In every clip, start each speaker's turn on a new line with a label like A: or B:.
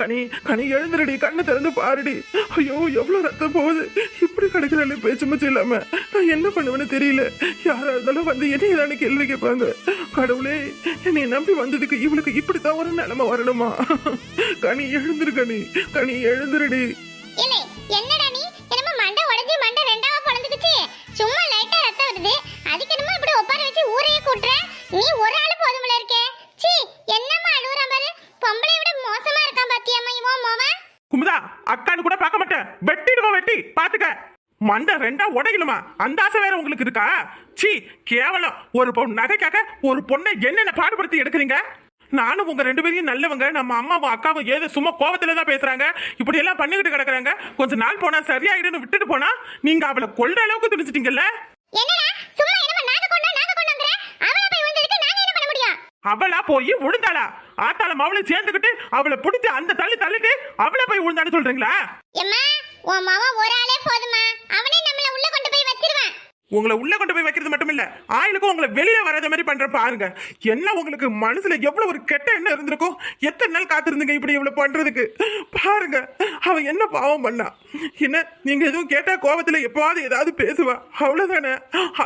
A: கனி கனி எழுந்துருடி கண்ணை திறந்து பாருடி. ஐயோ எவ்வளோ ரத்தம் போகுது? இப்படி கிடைக்கிறாளே பேச்சு மச்சு நான் என்ன பண்ணுவேன்னு தெரியல. யாராக இருந்தாலும் வந்து என்ன ஏதாவது கேள்வி கேட்பாங்க. கடவுளே என்னை நம்பி வந்ததுக்கு இவளுக்கு இப்படித்தான் ஒரு நிலைமை வரணுமா? கனி எழுந்துரு கனி. கனி எழுந்துருடி.
B: என்னடா நீ? என்னமோ மண்டை உடைஞ்சு மண்டை ரெண்டாவா பொழந்துக்குச்சு சும்மா லைட்டா ரத்தம் வருது. அதுக்கு என்னமோ இப்படி உட்கார வச்சு ஊரையே கூட்டுற? நீ ஒரு ஆளு போதுமில்ல இருக்கே சீ என்னம்மா அழுகுற பாரு பொம்பளை விட மோசமா இருக்கான் பாத்தியம்மா இவன் மோவன்
A: குமுதா அக்கான்னு கூட பார்க்க மாட்டேன். வெட்டிடுவோம் வெட்டி. பாத்துக்க மண்டை ரெண்டா உடையணுமா? அந்த ஆசை வேற உங்களுக்கு இருக்கா? சி கேவலம். ஒரு பொண்ணு நகைக்காக ஒரு பொண்ணை என்னென்ன பாடுபடுத்தி எடுக்கிறீங்க? நானும் உங்க ரெண்டு பேரையும் நல்லவங்க. நம்ம அம்மாவும் அக்காவும் ஏதோ சும்மா கோவத்துல தான் பேசுறாங்க. இப்படி எல்லாம் பண்ணிக்கிட்டு கிடக்குறாங்க. கொஞ்ச நாள் போனா சரியாயிடுன்னு விட்டுட்டு போனா நீங்க அவளை கொல்ற அளவுக்கு துணிச்சிட்டீங்கல்ல
B: என்னடா சும்மா என்னமோ நாங்க கொண்டோம் நாங்க கொண்டோங்கற அவள போய் விழுந்ததுக்கு நாங்க என்ன பண்ண முடியும்
A: அவளா போய் விழுந்தாளா ஆத்தாளம் அவளை சேர்ந்துக்கிட்டு அவளை பிடிச்சி அந்த தள்ளி தள்ளிட்டு அவளை போய் விழுந்தான்னு சொல்றீங்களா?
B: எம்மா உன் மாமா ஒரு ஆளே போதுமா அவனே நம்மள உள்ள கொண்டு போய் வச்சிருவான்.
A: உங்களை உள்ள கொண்டு போய் வைக்கிறது மட்டும் இல்ல ஆயிலுக்கும் உங்களை வெளியில வராத மாதிரி பண்ற பாருங்க. என்ன உங்களுக்கு மனசுல எவ்வளவு ஒரு கெட்ட எண்ணம் இருந்திருக்கும் எத்தனை நாள் காத்திருந்தீங்க இப்படி இவ்வளவு பண்றதுக்கு? பாருங்க அவன் என்ன பாவம் பண்ணா? என்ன நீங்க எதுவும் கேட்டா கோவத்துல எப்பாவது ஏதாவது பேசுவா? அவ்வளவுதானே?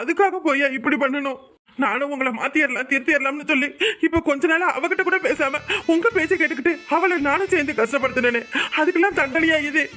A: அதுக்காக போய் இப்படி பண்ணணும். நானும் உங்களை மாத்திரலாம் திருத்திடலாம்னு சொல்லி இப்ப கொஞ்ச நாள் அவகிட்ட கூட பேசாம உங்க பேச்சை கேட்டுக்கிட்டு அவளை நானும் சேர்ந்து கஷ்டப்படுத்தினேன். அதுக்கெல்லாம் தண்டனையா இது?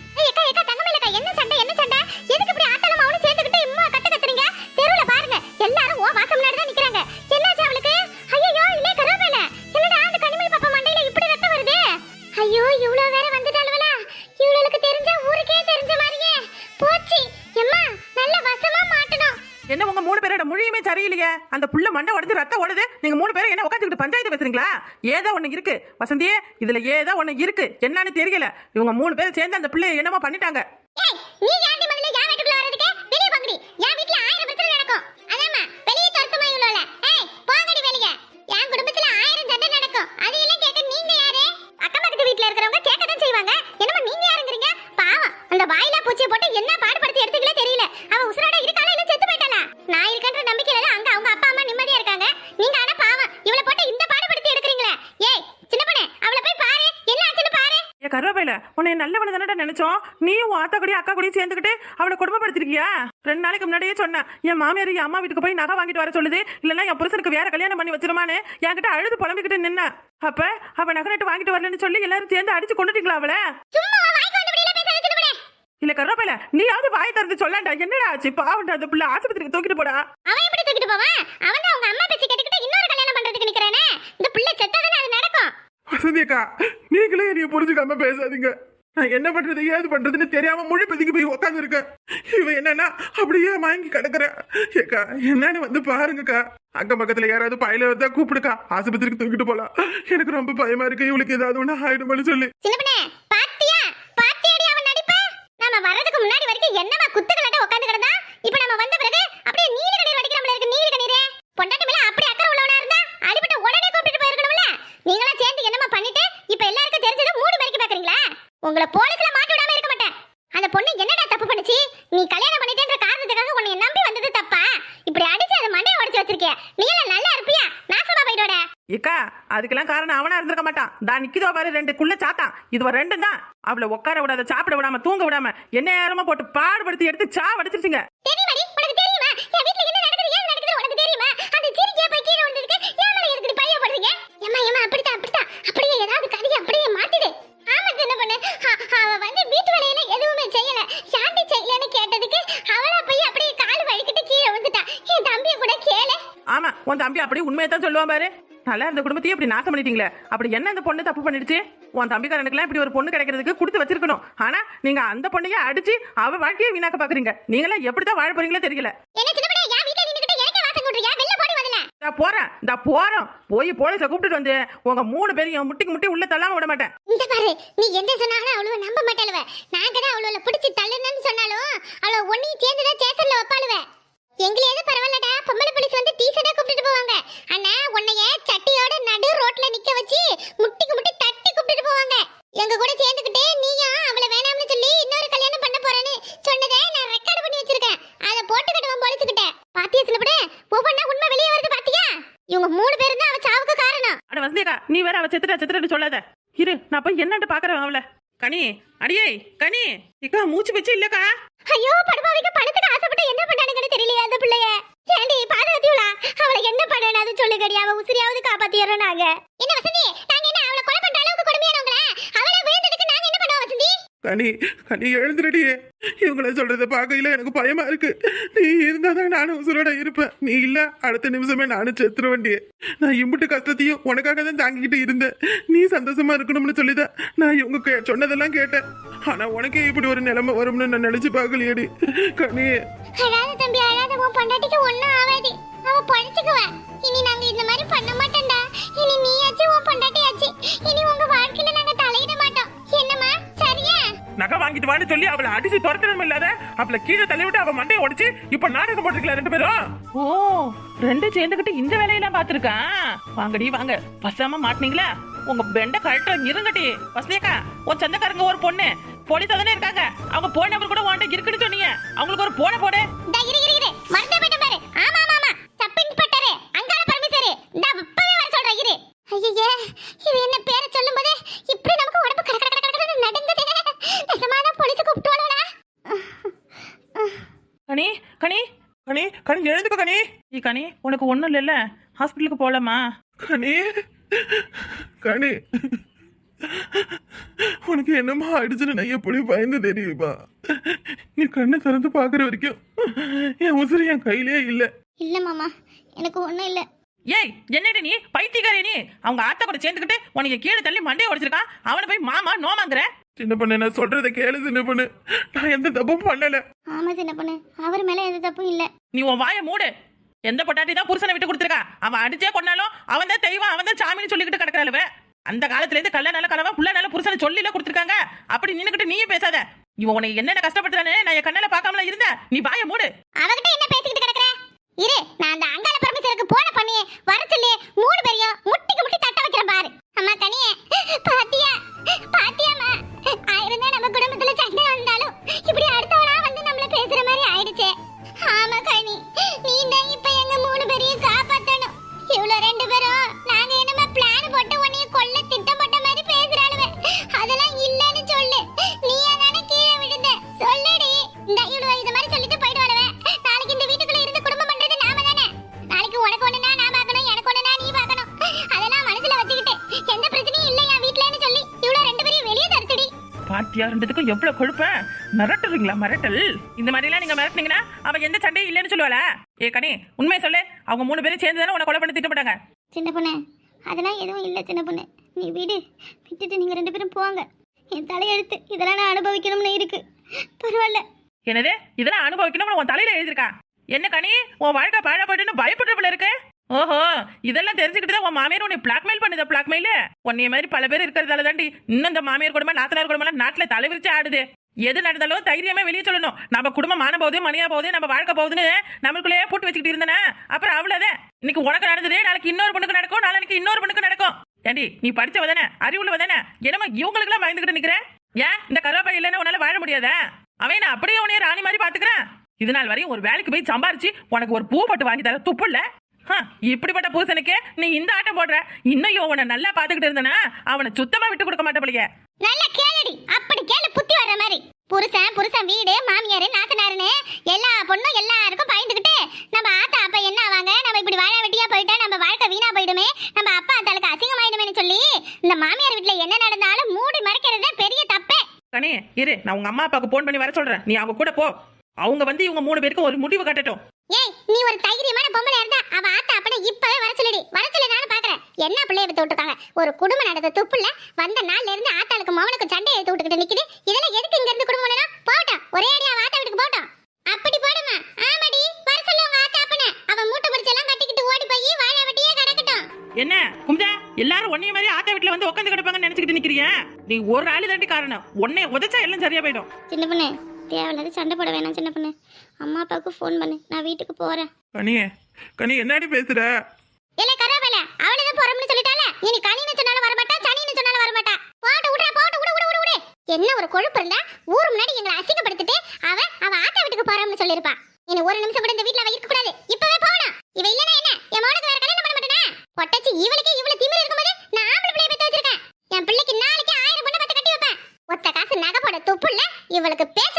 C: ஏதோ ஒன்று இருக்கு. வசந்தியே இதுல ஏதோ ஒன்று இருக்கு. என்னன்னு தெரியல. இவங்க மூணு பேரும் சேர்ந்து அந்த பிள்ளைய என்னமோ பண்ணிட்டாங்க. ஏ கருவேப்பையில உன்னை நல்லவன தானடா நினைச்சோம்? நீயும் உன் ஆத்தா கூடயும் அக்கா கூடயும் சேர்ந்துக்கிட்டு அவளை கொடுமைப்படுத்திருக்கியா? ரெண்டு நாளைக்கு முன்னாடியே சொன்னேன். என் மாமியார் என் அம்மா வீட்டுக்கு போய் நகை வாங்கிட்டு வர சொல்லுது. இல்லைன்னா என் புருஷனுக்கு வேற கல்யாணம் பண்ணி வச்சிருமான்னு என்கிட்ட அழுது புலம்பிக்கிட்டு நின்ன அப்ப அவ நகை நட்டு வாங்கிட்டு வரலன்னு சொல்லி எல்லாரும் சேர்ந்து அடிச்சு கொண்டுட்டீங்களா அவளை? இல்ல கருவேப்பையில நீயாவது வாய் திறந்து சொல்லண்டா. என்னடா ஆச்சு? பாவண்டா அந்த பிள்ளை ஆஸ்பத்திரிக்கு தூக்கிட்டு போடா.
B: அவன் எப்படி தூக்கிட்டு போவான் அவன் தான் அவங்க அம்மா பேச்சு கேட்டுக்கிட்டு இன்னொரு கல்யாணம் பண்றதுக்கு நிக்கிறானே இந்த பிள்ளை செத்தாதானே அது நடக்கும்
A: வசந்தி அக்கா நீங்களே புரிஞ்சுக்காம பேசாதீங்க. நான் என்ன பண்றது ஏது பண்றதுன்னு தெரியாம மொழி பதுக்கி போய் உட்காந்து இருக்கேன் இவ என்னன்னா அப்படியே வாங்கி கிடக்குறேன். ஏக்கா என்னன்னு வந்து பாருங்கக்கா. அக்கம் பக்கத்துல யாராவது பயில வந்தா கூப்பிடுக்கா. ஆஸ்பத்திரிக்கு தூக்கிட்டு போலாம். எனக்கு ரொம்ப பயமா இருக்கு. இவளுக்கு ஏதாவது ஒண்ணு ஆயிடுமான்னு சொல்லி
B: சின்ன பொண்ணே பாத்தியா பாத்தியாடி அவன் நடிப்ப நாம வர்றதுக்கு முன்னாடி வரைக்கும் என்னமா குத்துக்கலட்ட உட்கார்ந்து கிடந்தா இப்போ நம்ம வந்த பிறகு அப்படியே நீல கண்ணீர் வடிக்கிறாமல இருக்கு நீல கண்ணீரே பொண்டாட்டி மேல அப்படி அக்கறை உள்ளவனா இருந்தா அடிபட்ட உடனே கூப்பிட்டு போயிருக்கணும்ல நீங்களா சேர்ந்து என்னமா பண்ணிட்டு இப்ப எல்லாருக்கும் தெரிஞ்சது மூடி மறைக்க பாக்குறீங்களா உங்களை போலீஸ்ல மாட்டி விடாம இருக்க மாட்டேன் அந்த பொண்ணு என்னடா தப்பு பண்ணுச்சு நீ கல்யாணம் பண்ணிட்டேன்ற காரணத்துக்காக உன்னை நம்பி வந்தது தப்பா இப்படி அடிச்சு அந்த மண்டையை உடைச்சு வச்சிருக்கிய நீ எல்லாம் நல்லா இருப்பியா நாசமா போயிட்டோட
C: ஏக்கா அதுக்கெல்லாம் காரணம் அவனா இருந்திருக்க மாட்டான். தான் நிக்கிதோ பாரு ரெண்டு குள்ள சாத்தான். இது ஒரு ரெண்டும் தான். அவளை உட்கார விடாத சாப்பிட விடாம தூங்க விடாம என்ன நேரமா போட்டு பாடுபடுத்தி எடுத்து சா வடிச்சிருச்சுங்க
B: அப்படியே அப்படியே ஆமா அப்படியே
C: உன் தம்பி அப்படி உண்மையை தான் சொல்லுவான் பாரு. நல்லா இருந்த குடும்பத்தையும் இப்படி நாசம் பண்ணிட்டீங்களே. அப்படி என்ன அந்த பொண்ணு தப்பு பண்ணிடுச்சு? உன் தம்பிக்காரனுக்குலாம் இப்படி ஒரு பொண்ணு கிடைக்கிறதுக்கு கொடுத்து வச்சிருக்கணும். ஆனா நீங்க அந்த பொண்ணையே அடிச்சு அவ வாழ்க்கையை வீணாக்க பாக்குறீங்க. நீங்களாம் எப்படிதான் வாழ போறீங்களோ தெரியல. நான் போறேன். இந்த போறோம். போய் போலீஸ கூப்பிட்டுட்டு வந்து உங்க மூணு பேரையும் முட்டிக்கு முட்டி உள்ள தள்ளாம விட மாட்டேன்.
B: இந்த பாரு நீ எந்த சொன்னாலும் அவ்வளவு நம்ப மாட்டாளுவ நாங்க தான் அவ்வளவு பிடிச்சி தள்ளுனன்னு சொன்னாலும் அவள ஒன்னையும் சேர்ந்து தான் ஸ்டேஷன்ல வைப்பாளுவ எங்களேது பரவாயில்லடா பொம்பளை போலீஸ் வந்து டீசர்ட்டா கூப்பிட்டு போவாங்க ஆனா உன்னைய சட்டியோட நடு ரோட்ல நிக்க வச்சு முட்டிக்கு முட்டி தட்டி கூப்பிட்டு போவாங்க எங்க கூட சேர்ந்துக்கிட்டு நீயும் அவளை வேணாம்னு சொல்லி இன்னொரு கல்யாணம் பண்ண போறேன்னு சொன்னதை நான் ரெக்கார்ட் பண்ணி வச்சிருக்கேன் அதை போட்டுக்கிட்டு போலீஸ்கிட்ட பாத்தியா சிலப்பட ஒவ்வொன்னா உண்மை வெளியே வருது பாத்தியா இவங்க மூணு பேரும் தான் அவ சாவுக்கு காரணம்
C: அட வசதியக்கா நீ வேற அவ செத்துட்டா செத்துட்டு சொல்லாத. இரு நான் போய் என்னன்னு பாக்குறேன் அவளை. கனி அடியே கனி. இக்கா மூச்சு வச்சு இல்லக்கா.
B: ஐயோ படுபாவிக்கு பணத்துக்கு ஆசைப்பட்டு என்ன பண்ணானுங்கன்னு தெரியலையே அந்த பிள்ளைய. ஏண்டி பாதுகாத்தியுலா அவளை என்ன பண்ணனாது அது சொல்லுங்கடி அவ உசிரியாவது காப்பாத்திடுறோம் நாங்க என்ன வசந்தி? நாங்க என்ன அவளை கொலை பண்ற அளவுக்கு கொடுமையானவங்களா அவளை விழுந்ததுக்கு நாங்க என்ன பண்ணுவோம் வசந்தி?
A: கனி கனி எழுந்துருடியே இவங்கள சொல்றத பார்க்கையில எனக்கு பயமா இருக்கு. நீ இருந்தா தான் நானும் உசுரோட இருப்பேன். நீ இல்ல அடுத்த நிமிஷமே நானும் செத்துற வேண்டிய நான் இம்புட்டு கஷ்டத்தையும் உனக்காக தான் தாங்கிக்கிட்டு இருந்தேன். நீ சந்தோஷமா இருக்கணும்னு சொல்லிதான் நான் இவங்க கே- சொன்னதெல்லாம் கேட்டேன். ஆனா உனக்கே இப்படி ஒரு நிலைமை வரும்னு நான் நினைச்சு பார்க்கலையடி. கனி.
B: அழாத தம்பி அழாத. உன் பொண்டாட்டிக்கு ஒன்னும் ஆகாது. அவ பழிச்சுக்குவ இனி நாங்க இந்த மாதிரி பண்ண மாட்டோம்டா. இனி நீயாச்சு உன் பொண்டாட்டியாச்சு. இனி உங்க வாழ்க்கையில நாங்க தலையிட மாட்டோம். என்னம்மா? சரியா?
A: நகை வாங்கிட்டு வான்னு சொல்லி அவளை அடிச்சு துரத்தணும் இல்லாத அவளை கீழே தள்ளி விட்டு அவ மண்டையை உடைச்சு இப்ப நாடகம் போட்டுருக்கல ரெண்டு பேரும்?
C: ஓ ரெண்டும் சேர்ந்துகிட்டு இந்த வேலையெல்லாம் பாத்துருக்கான் வாங்கடி வாங்க. பசாம மாட்டினீங்களா? உங்க பெண்ட கழட்ட இருங்கடி வசதியாக்கா உன் சொந்தக்காரங்க ஒரு பொண்ணு. போலீஸ் தானே இருக்காங்க. அவங்க போன் நம்பர் கூட உன்கிட்ட இருக்குன்னு சொன்னீங்க. அவங்களுக்கு ஒரு போனை போடு.
B: மறந்தே போயிட்டேன் பாரு. ஆமா ஆமா ஆமா சப் இன்ஸ்பெக்டர் அங்காள பரமேஸ்வரி இந்த இப்பவே வர சொல்றேன் இரு ஐயே இவ என்ன பேரை சொல்லும்போது இப்படி நமக்கு உடம்பு கட கட கட கடன்னு நடுங்குது நிஜமான போலீஸ் கூப்பிட்டுவாளா
C: கனி கனி
A: கனி கனி எழுந்துக்க கனி.
C: ஏய் கனி உனக்கு ஒண்ணும் இல்லைல்ல. ஹாஸ்பிட்டலுக்கு போலாமா?
A: கனி கனி. உனக்கு என்னமா ஆயிடுச்சுன்னு நான் எப்படி பயந்து தெரியுமா? நீ கண்ணை திறந்து பார்க்குற வரைக்கும் என் உசுறு என் கையிலே இல்லை.
B: இல்ல மாமா எனக்கு ஒண்ணும் இல்ல.
C: ஏய் என்னடி நீ? பைத்தியக்காரி நீ? அவங்க ஆத்தா கூட சேர்ந்துக்கிட்டு உனக்கு கீழே தள்ளி மண்டையை உடைச்சிருக்கான் அவனை போய் மாமா நோமாங்கிற?
A: சின்ன பொண்ணு நான் சொல்றதை கேளு சின்ன பொண்ணு. நான் எந்த தப்பும் பண்ணல.
B: ஆமா சின்ன பொண்ணு. அவர் மேல எந்த தப்பும் இல்ல.
C: நீ உன் வாயை மூடு. எந்த பொட்டாட்டி தான் புருஷனை விட்டு கொடுத்துருக்கா? அவன் அடிச்சே கொண்டாலும் அவன் தான் தெய்வம் அவன் தான் சாமின்னு சொல்லிக்கிட்டு கிடக்கிறாளுவ அந்த காலத்துல இருந்து கல்ல நல்ல கலவா புள்ள நல்ல புருஷனை சொல்லில கொடுத்துருக்காங்க. அப்படி நின்னுக்கிட்டு நீயும் பேசாத. இவன் உன்னை என்னென்ன கஷ்டப்படுத்துறானே நான் என் கண்ணால பார்க்காமல இருந்த. நீ வாயை மூடு.
B: அவகிட்ட என்ன பேசிக்கிட்டு கிடக்குற? இரு நான் அந்த அங்காள பரமேஸ்வருக்கு போன பண்ணி வர சொல்லி மூணு பேரையும் முட்டிக்கு முட்டி தட்ட வைக்கிறேன் பாரு. அம்மா கனியே பாத்தியா? பாத்தியாமா ஆயிரம் தான் நம்ம குடும்பத்துல சண்டை வந்தாலும் இப்படி அடுத்தவளா வந்து நம்மள பேசுற மாதிரி ஆயிடுச்சே. ஆமா கனி. நீ தான் இப்ப எங்க மூணு பேரையும் காப்பாத்தணும். இவ்வளவு ரெண்டு பேரும் நாங்க என்னமா பிளான் போட்டு உன்னைய கொல்ல திட்டம் போட்ட மாதிரி பேசுறாளுவே. அதெல்லாம்
C: பாத்தியா ரெண்டுத்துக்கும் எவ்வளவு கொழுப்ப? மிரட்டுறீங்களா மிரட்டல்? இந்த மாதிரி எல்லாம் நீங்க மிரட்டினீங்கன்னா அவன் எந்த சண்டையும் இல்லைன்னு சொல்லுவாளா? ஏ கனி உண்மையை சொல்லு. அவங்க மூணு பேரும் சேர்ந்து தானே உன்னை கொலை பண்ணி திட்டப்பட்டாங்க
B: சின்ன பொண்ணு அதெல்லாம் எதுவும் இல்லை சின்ன பொண்ணு. நீ வீடு. விட்டுட்டு நீங்க ரெண்டு பேரும் போங்க. என் தலையெழுத்து இதெல்லாம் நான் அனுபவிக்கணும்னு இருக்கு. பரவாயில்ல.
C: என்னது? இதெல்லாம் அனுபவிக்கணும்னு உன் தலையில எழுதிருக்கா என்ன கனி? உன் வாழ்க்கை பாழா போயிட்டுன்னு பயப்படுற போல இருக்கு. ஓஹோ இதெல்லாம் தெரிஞ்சுக்கிட்டு தான் உன் மாமியார் உன்னை பிளாக்மெயில் பண்ணுது பிளாக்மெயில் உன்னைய மாதிரி பல பேர் இருக்கிறதால தாண்டி இன்னும் இந்த மாமியார் குடும்பம் நாத்தனார் குடும்பம் நாட்டுல தலைவிரிச்சு ஆடுது. எது நடந்தாலும் தைரியமே வெளியே சொல்லணும். நம்ம குடும்பம் மான போகுது மணியா போகுது நம்ம வாழ்க்கை போகுதுன்னு நம்மளுக்குள்ளேயே போட்டு வச்சுக்கிட்டு இருந்தேனே? அப்புறம் அவ்வளவுதான். இன்னைக்கு உனக்கு நடந்தது நாளைக்கு இன்னொரு பொண்ணுக்கு நடக்கும் நாளைக்கு இன்னொரு பொண்ணுக்கு நடக்கும். ஏண்டி நீ படிச்சவ தானே அறிவுள்ளவ தானே என்னமோ இவங்களுக்குலாம் பயந்துகிட்டு நிக்கிற? ஏன் இந்த கருவாப்பா இல்லைன்னா உன்னால வாழ முடியாதா? அவன் நான் அப்படியே உன்னைய ராணி மாதிரி பாத்துக்கிறேன்? இது நாள் வரையும் ஒரு வேலைக்கு போய் சம்பாரிச்சு உனக்கு ஒரு பூ பட்டு வாங்கி தர துப்புல இப்படிப்பட்ட புருஷனுக்கு நீ இந்த ஆட்டம் போடுற? இன்னும் உன்னை நல்லா பாத்துக்கிட்டு இருந்தனா அவனை சுத்தமா விட்டு கொடுக்க மாட்டே போலியே.
B: நல்ல கேளுடி. அப்படி கேளு புத்தி வர்ற மாதிரி. புருஷன் புருஷன் வீடு மாமியாரு நாத்தனாருன்னு எல்லா பொண்ணும் எல்லாருக்கும் பயந்துகிட்டு நம்ம ஆத்தா அப்பா என்ன ஆவாங்க? நம்ம இப்படி வாழ வெட்டியா போயிட்டா நம்ம வாழ்க்கை வீணா போயிடுமே? நம்ம அப்பா அத்தாளுக்கு அசிங்கமாயிடுமேனு சொல்லி இந்த மாமியார் வீட்டுல என்ன நடந்தாலும் மூடி மறைக்கிறது பெரிய தப்பே.
C: கனி இரு நான் உங்க அம்மா அப்பாவுக்கு போன் பண்ணி வர சொல்றேன். நீ அவங்க கூட போ. அவங்க வந்து இவங்க மூணு பேருக்கும் ஒரு முடிவு கட்டட்டும்.
B: ஏய் நீ ஒரு தைரியமான பொம்பளை இருந்தா அவ ஆத்தா அப்பனை இப்பவே வர சொல்லுடி. வர சொல்லி நானும் பாக்குறேன். என்ன பிள்ளைய வித்து விட்டுருக்காங்க ஒரு குடும்பம் நடந்த துப்புல வந்த நாள்ல இருந்து ஆத்தாளுக்கு மௌனுக்கு சண்டை எடுத்து விட்டுக்கிட்டு நிக்குது. இதெல்லாம் எதுக்கு இங்க இருந்து குடும்பம் வேணும் போகட்டும் ஒரே அடியா அவ ஆத்தா வீட்டுக்கு போகட்டும். அப்படி போடுமா? ஆமாடி வர சொல்லு உங்க ஆத்தா அப்பனை. அவன் மூட்டை பிடிச்செல்லாம் கட்டிக்கிட்டு ஓடி போய் வாழ வெட்டியே கிடக்கட்டும்.
C: என்ன குமுதா எல்லாரும் ஒன்னே மாதிரி ஆத்தா வீட்டுல வந்து உட்காந்து கிடப்பாங்கன்னு நினைச்சுக்கிட்டு நிக்கிறியா நீ ஒரு ஆளு தாண்டி காரணம். உன்னை உதைச்சா எல்லாம் சரியா போயிடும்.
B: சின்ன பொண்ணு தேவையில்லாத சண்டை போட வேணாம் சின்ன பொண்ணு. அம்மா அப்பாவுக்கு ஃபோன் பண்ணு. நான் வீட்டுக்கு போகிறேன்
A: கனியே கனி என்னடி பேசுற?
B: இல்ல கரவேல அவளே தான் போறோம்னு சொல்லிட்டால இனி கனின்னு சொன்னாலும் வர மாட்டா சனின்னு சொன்னாலும் வர மாட்டா போட்டு விடுற போட்டு விடு விடு விடு என்ன ஒரு கொழுப்பு இருந்தா ஊர் முன்னாடி எங்களை அசிங்கப்படுத்திட்டு அவ அவ ஆத்தா வீட்டுக்கு போறோம்னு சொல்லிருப்பா இனி ஒரு நிமிஷம் கூட இந்த வீட்ல அவ இருக்க கூடாது இப்பவே போகணும். இவ இல்லனா என்ன? என் மகனுக்கு வேற கல்யாணம் பண்ண மாட்டேனா? பொட்டச்சி இவளுக்கு இவ்வளவு திமிரு இருக்கும்போது நான் ஆம்பளை பிள்ளைய பெத்து வச்சிருக்கேன். என் பிள்ளைக்கு நாளைக்கு ஆயிரம் பொண்ணை பார்த்து கட்டி வைப்பேன். ஒத்த
C: காசு நகை போட துப்புல்ல இவளுக்கு பேச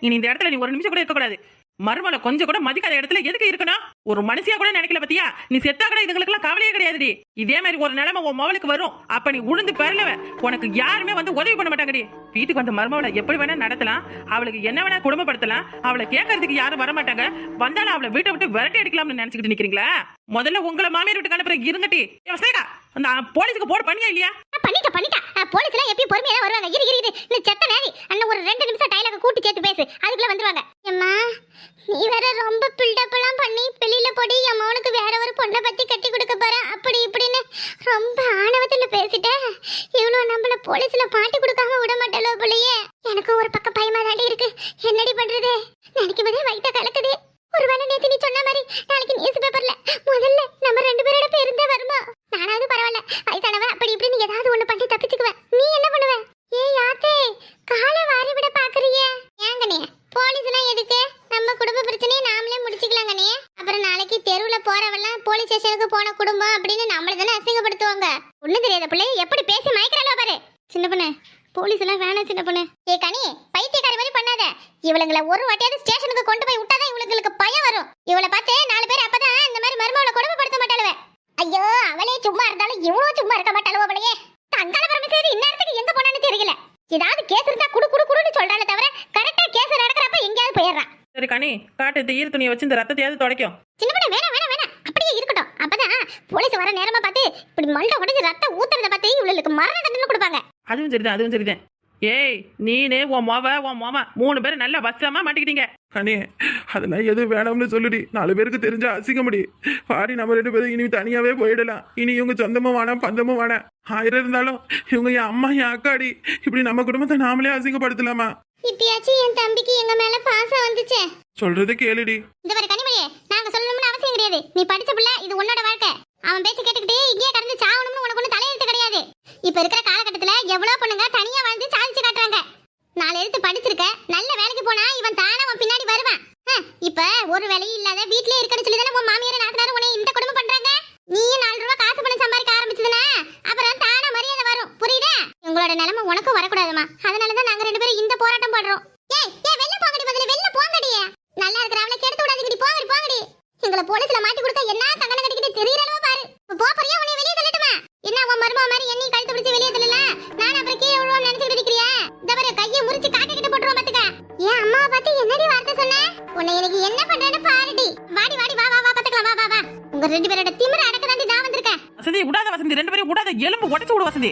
C: இனி இந்த இடத்துல நீ ஒரு நிமிஷம் கூட இருக்கக்கூடாது. மருமலை கொஞ்சம் கூட மதிக்காத இடத்துல எதுக்கு இருக்கணும்? ஒரு மனுஷியா கூட நினைக்கல பத்தியா? நீ செத்தா கூட இதுங்களுக்கெல்லாம் கவலையே கிடையாதுடி. இதே மாதிரி ஒரு நிலைமை உன் மவளுக்கு வரும். அப்ப நீ உளுந்து பெறலவ உனக்கு யாருமே வந்து உதவி பண்ண மாட்டாங்கடி. வீட்டுக்கு வந்த மருமவளை எப்படி வேணா நடத்தலாம். அவளுக்கு என்ன வேணா குடும்பப்படுத்தலாம். அவளை கேட்கறதுக்கு யாரும் வர மாட்டாங்க. வந்தாலும் அவளை வீட்டை விட்டு விரட்டி அடிக்கலாம்னு நினைச்சுக்கிட்டு நிக்கிறீங்களா? முதல்ல உங்களை மாமியார் வீட்டுக்கு அனுப்புற இருங்கட்டி. ஏ, வசேகா, அந்த போலீஸுக்கு போடு பண்ணியா இல்லையா?
B: பண்ணிட்ட பண்ணிட்டா போலீஸ் எல்லாம் எப்பயும் பொறுமையா வருவாங்க. இரு இரு இரு. இந்த செத்த நேரி அண்ணன் ஒரு ரெண்டு நிமிஷம் டைலாக கூட்டி சேர்த்து பேசு. அதுக்குள்ள வந்துருவாங்க. அம்மா நீ வேற ரொம்ப பில்டப் எல்லாம் பண்ணி வெளியில போடி என் மகனுக்கு வேற ஒரு பொண்ணை பத்தி கட்டி கொடுக்க போற. அப்படி இப்படின்னு ரொம்ப ஆணவத்துல பேசிட்ட. இவனும் நம்மள போலீஸ்ல மாட்டி கொடுக்காம விட மாட்டாளோ போலயே. எனக்கும் ஒரு பக்கம் பயமா தாண்டி இருக்கு. என்னடி பண்றது? நினைக்கும் போதே வயிற்ற கலக்குது. ஒருவேளை நேத்து நீ சொன்ன மாதிரி நாளைக்கு நியூஸ் பேப்பர்ல முதல்ல நம்ம ரெண்டு பேரோட பேருந்தே வருமா? நானாவது பரவாயில்ல. வயசானவன் அப்படி இப்படின்னு ஏதாவது ஒண்ணு பண்ணி தப்பிச்சுக்குவேன் நீ என்ன பண்ணுவ ஏய் யாத்தே காலை வாரி விட பாக்குறிய ஏங்கனே போலீஸ்லாம் எதுக்கு நம்ம குடும்ப பிரச்சனையை நாமளே முடிச்சுக்கலாம் கண்ணே அப்புறம் நாளைக்கு தெருவுல போறவெல்லாம் போலீஸ் ஸ்டேஷனுக்கு போன குடும்பம் அப்படின்னு நம்மள தானே அசிங்கப்படுத்துவாங்க ஒண்ணு தெரியாத பிள்ளை எப்படி பேசி மயக்கிறாளோ பாரு சின்ன பொண்ணு போலீஸ் எல்லாம் வேணாம் சின்ன பொண்ணு ஏ கனி பைத்தியக்காரி மாதிரி பண்ணாத இவளுங்களை ஒரு வாட்டியாவது ஸ்டேஷனுக்கு கொண்டு போய் விட்டாதான் இவளுங்களுக்கு பயம் வரும் இவளை பார்த்து நாலு பேர் அப்பதான் இந்த மாதிரி மருமகளை கொடுமைப்படுத்த மாட்டாளுவ ஐயோ அவளே சும்மா இருந்தாலும் இவ்வளவு சும்மா இருக்க மாட்டாளுவ அவளையே தங்கால பரமேஸ்வரி இந்நேரத்துக்கு எங்க போனான்னு தெரியல ஏதாவது கேஸ் இருந்தா குடு குடு குடுன்னு சொல்றாளே தவிர கரெக்டா கேஸ் நடக்கிறப்ப எங்கேயாவது போயிடுறான்
C: கனி காட்டு இந்த ஈர துணியை வச்சு இந்த ரத்தத்தையாவது துடைக்கும்.
B: சின்ன பொண்ணு வேணாம் வேணாம் வேணாம். அப்படியே இருக்கட்டும். அப்பதான் போலீஸ் வர நேரமா பார்த்து இப்படி மண்டை உடைஞ்சு ரத்தம் ஊத்துறத பார்த்து இவளுக்கு மரண தண்டனை கொடுப்பாங்க.
C: அதுவும் சரிதான் அதுவும் சரிதான். ஏய் நீனு உன் மொவ உன் மொவ மூணு பேரும் நல்லா வசமா மாட்டிக்கிட்டீங்க.
A: கனி அதெல்லாம் எது வேணாம்னு சொல்லுடி. நாலு பேருக்கு தெரிஞ்சா அசிங்கமுடி பாடி நம்ம ரெண்டு பேரும் இனி தனியாவே போயிடலாம். இனி இவங்க சொந்தமும் வேணாம் பந்தமும் வேணாம். ஆயிரம் இருந்தாலும் இவங்க என் அம்மா என் அக்காடி. இப்படி நம்ம குடும்பத்தை நாமளே அசிங்கப்படுத்தலாமா?
B: இப்பயாச்சும் என் தம்பிக்கு எங்க மேல பாசம் வந்துச்சே.
A: சொல்றது கேளுடி.
B: இந்த மாதிரி கனிமொழியே நாங்க சொல்லணும்னு அவசியம் கிடையாது. நீ படிச்ச பிள்ளை இது உன்னோட வாழ்க்கை. அவன் பேச்சு கேட்டுக்கிட்டு இங்கேயே கடந்து சாவணும்னு உனக்கு ஒண்ணு தலையெழுத்து கிடையாது இப்ப இருக்கிற காலகட்டத்துல எவ்வளவு பொண்ணுங்க தனியா வாழ்ந்து சாதிச்சு காட்டுறாங்க நாலு எழுத்து படிச்சிருக்க நல்ல வேலைக்கு போனா இவன் தானே உன் பின்னாடி வருவான் ஹம், இப்ப ஒரு வேலையும் இல்லாத வீட்லயே இருக்கன்னு சொல்லி தானே உன் மாமியார் நாத்தனார் உன்னை இந்த குடும்பம் பண்றாங்க நீயும் நாலு ரூபா காசு பணம் சம்பாதிக்க ஆரம்பிச்சதுனா அப்புறம் தானா மரியாதை வரும் புரியுதா உங்களோட நிலைமை உனக்கும் வரக்கூடாதுமா அதனாலதான் நாங்க ரெண்டு பேரும் இந்த போராட்டம் பண்றோம் ஏய் ஏய் வெளில போங்கடி பதில வெளில போங்கடி நல்லா இருக்கிற அவளை கெடுத்து விடாதீங்கடி போங்கடி போங்கடி எங்களை போலீஸ்ல மாட்டி கொடுத்தா என்ன தங்கன கட்டிக்கிட்டு தெரியற அளவு பாரு. இப்ப போ போறியா உன்னை வெளிய தள்ளட்டுமா? என்ன உன் மருமக மாதிரி என்னையும் கழுத்து பிடிச்சு வெளிய தள்ளல? நான் அப்புறம் கீழே விழுவோம் நினைச்சுக்கிட்டு இருக்கிறியா? இந்த பாரு கையை முறிச்சு காட்டிக்கிட்டு போட்டுருவோம் பாத்துக்க. ஏன் அம்மாவை பார்த்து என்னடி வார்த்தை சொன்ன? உன்னை எனக்கு என்ன பண்றேன்னு பாருடி. வாடி வாடி வா வா வா பாத்துக்கலாம் வா வா வா. உங்க ரெண்டு பேரோட திமிர அடக்க தாண்டி நான் வந்திருக்கேன்.
C: வசந்தி விடாத வசந்தி. ரெண்டு பேரும் விடாத. எலும்பு உடைச்சு விடு வசந்தி.